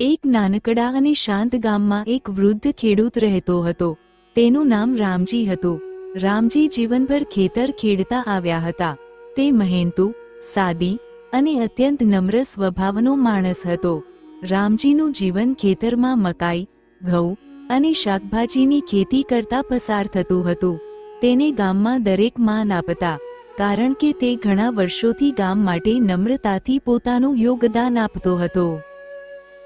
એક નાનકડા અને શાંત ગામમાં એક વૃદ્ધ ખેડૂત રહેતો હતો. તેનું નામ રામજી હતું. રામજી જીવનભર ખેતર ખેડતા આવ્યા હતા. તે મહેનતુ, સાદી અને અત્યંત નમ્ર સ્વભાવનો માણસ હતો. રામજીનું જીવન ખેતરમાં મકાઈ, ઘઉં અને શાકભાજીની ખેતી કરતા પસાર થતું હતું. તેને ગામમાં દરેક માન આપતા, કારણ કે તે ઘણા વર્ષોથી ગામ માટે નમ્રતાથી પોતાનું યોગદાન આપતો હતો.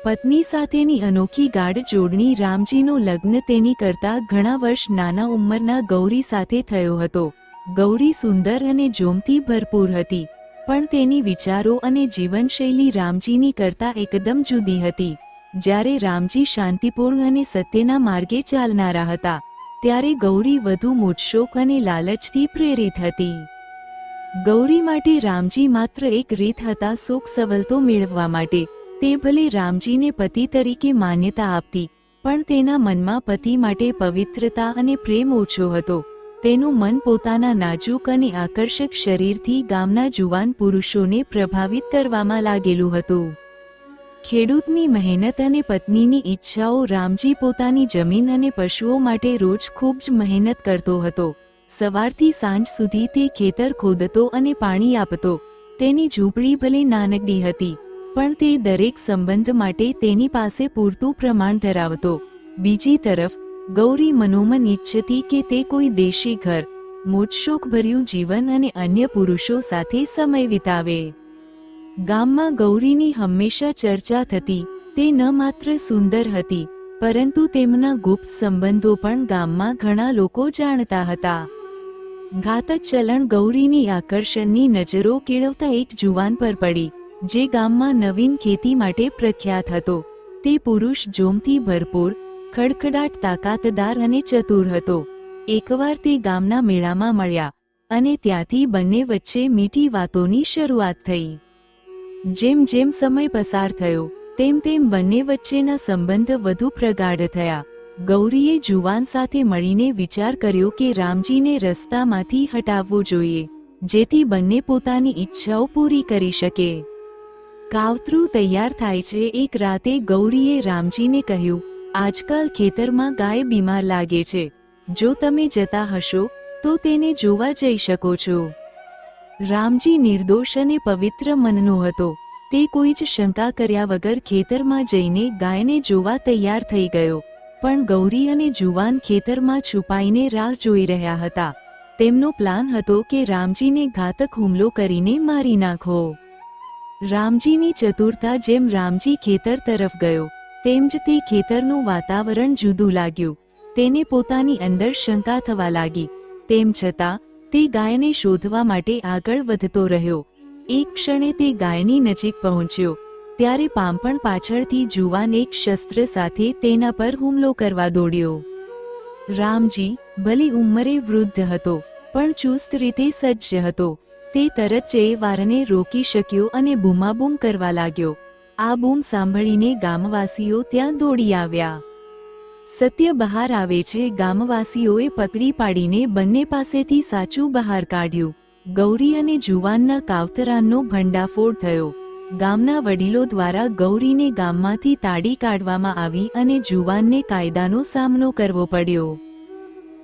પત્ની સાથેની અનોખી ગાઢ જોડણી રામજીનું લગ્ન તેની કરતા ઘણા વર્ષ નાના ઉંમરના ગૌરી સાથે થયો હતો. ગૌરી સુંદર અને જોમથી ભરપૂર હતી, પણ તેની વિચારો અને જીવનશૈલી રામજીની કરતા એકદમ જુદી હતી. જ્યારે રામજી શાંતિપૂર્ણ અને સત્યના માર્ગે ચાલનારા હતા, ત્યારે ગૌરી વધુ મોજશોખ અને લાલચથી પ્રેરિત હતી. ગૌરી માટે રામજી માત્ર એક રીત હતા સુખ સવલતો મેળવવા માટે તે ભલે રામજીને પતિ તરીકે માન્યતા આપતી, પણ તેના મનમાં પતિ માટે પવિત્રતા અને પ્રેમ ઓછો હતો. તેનું મન પોતાના નાજુક અને આકર્ષક શરીરથી ગામના જુવાન પુરુષોને પ્રભાવિત કરવામાં લાગેલું હતું. ખેડૂતની મહેનત અને પત્નીની ઈચ્છાઓ રામજી પોતાની જમીન અને પશુઓ માટે રોજ ખૂબ જ મહેનત કરતો હતો. સવારથી સાંજ સુધી તે ખેતર ખોદતો અને પાણી આપતો. તેની ઝૂંપડી ભલે નાનકડી હતી પણ તે દરેક સંબંધ માટે તેની પાસે પૂરતું પ્રમાણ ધરાવતો. બીજી તરફ, ગૌરી મનોમન ઈચ્છતી કે તે કોઈ દેશી ઘર મોજશોખભર્યું જીવન અને અન્ય પુરુષો સાથે સમય વિતાવે. ગામમાં ગૌરીની હંમેશા ચર્ચા થતી, તે ન માત્ર સુંદર હતી, પરંતુ તેમના ગુપ્ત સંબંધો પણ ગામમાં ઘણા લોકો જાણતા હતા. ઘાતક ચલણ ગૌરીની આકર્ષણની નજરો કેળવતા એક જુવાન પર પડી. જે ગામમાં નવીન ખેતી માટે પ્રખ્યાત હતો. તે પુરુષ જોમથી ભરપૂર, ખડખડાટ તાકાતદાર અને ચતુર હતો. એકવાર તે ગામના મેળામાં મળ્યા અને ત્યાંથી બંને વચ્ચે મીઠી વાતોની શરૂઆત થઈ. જેમ જેમ સમય પસાર થયો, તેમ તેમ બંને વચ્ચેના સંબંધ વધુ પ્રગાઢ થયા. ગૌરીએ જુવાન સાથે મળીને વિચાર કર્યો કે રામજીને રસ્તામાંથી હટાવવો જોઈએ, જેથી બંને પોતાની ઈચ્છાઓ પૂરી કરી શકે. કાવતરું તૈયાર થાય છે. એક રાતે ગૌરીએ રામજીને કહ્યું, આજકાલ ખેતરમાં ગાય બીમાર લાગે છે. જો તમે જતા હશો, તો તેને જોવા જઈ શકો છો. રામજી નિર્દોષ અને પવિત્ર મનનો હતો. તે કોઈ જ શંકા કર્યા વગર ખેતરમાં જઈને ગાયને જોવા તૈયાર થઈ ગયો. પણ ગૌરી અને જુવાન ખેતરમાં છુપાઈને રાહ જોઈ રહ્યા હતા. તેમનો પ્લાન હતો કે રામજીને ઘાતક હુમલો કરીને મારી નાખો. રામજીની ચતુરતા જેમ રામજી ખેતર તરફ ગયો, તેમ જ તે ખેતરનું વાતાવરણ જુદું લાગ્યું. તેને પોતાની અંદર શંકા થવા લાગી. તેમ છતાં, તે ગાયને શોધવા માટે આગળ વધતો રહ્યો. એક ક્ષણે તે ગાયની નજીક પહોંચ્યો. ત્યારે પામપણ પાછળથી જુવાન એક શસ્ત્ર સાથે તેના પર હુમલો કરવા દોડ્યો. રામજી, ભલી ઉંમરે વૃદ્ધ હતો, પણ ચુસ્ત રીતે સજ્જ હતો. તે તરત જ વારને રોકી શક્યો અને બૂમાબૂમ કરવા લાગ્યો. આ બૂમ સાંભળીને ગામવાસીઓ ત્યાં દોડી આવ્યા. સત્ય બહાર આવે છે, ગામવાસીઓએ પકડી પાડીને બંને પાસેથી સાચું બહાર કાઢ્યું. ગૌરી અને જુવાનના કાવતરાનનો ભંડાફોડ થયો. ગામના વડીલો દ્વારા ગૌરીને ગામમાંથી તાડી કાઢવામાં આવી અને જુવાનને કાયદાનો સામનો કરવો પડ્યો.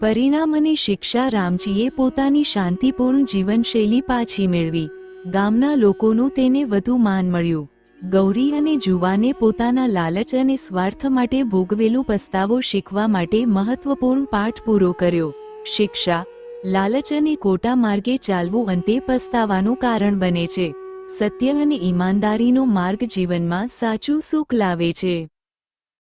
પરિણામ અને શિક્ષા રામજીએ પોતાની શાંતિપૂર્ણ જીવનશૈલી પાછી મેળવી. ગામના લોકોનું તેને વધુ માન મળ્યું. ગૌરી અને જુવાને પોતાના લાલચ અને સ્વાર્થ માટે ભોગવેલું પસ્તાવો શીખવા માટે મહત્વપૂર્ણ પાઠ પૂરો કર્યો. શિક્ષા, લાલચ અને ખોટા માર્ગે ચાલવું અંતે પસ્તાવાનું કારણ બને છે. સત્ય અને ઈમાનદારીનો માર્ગ જીવનમાં સાચું સુખ લાવે છે.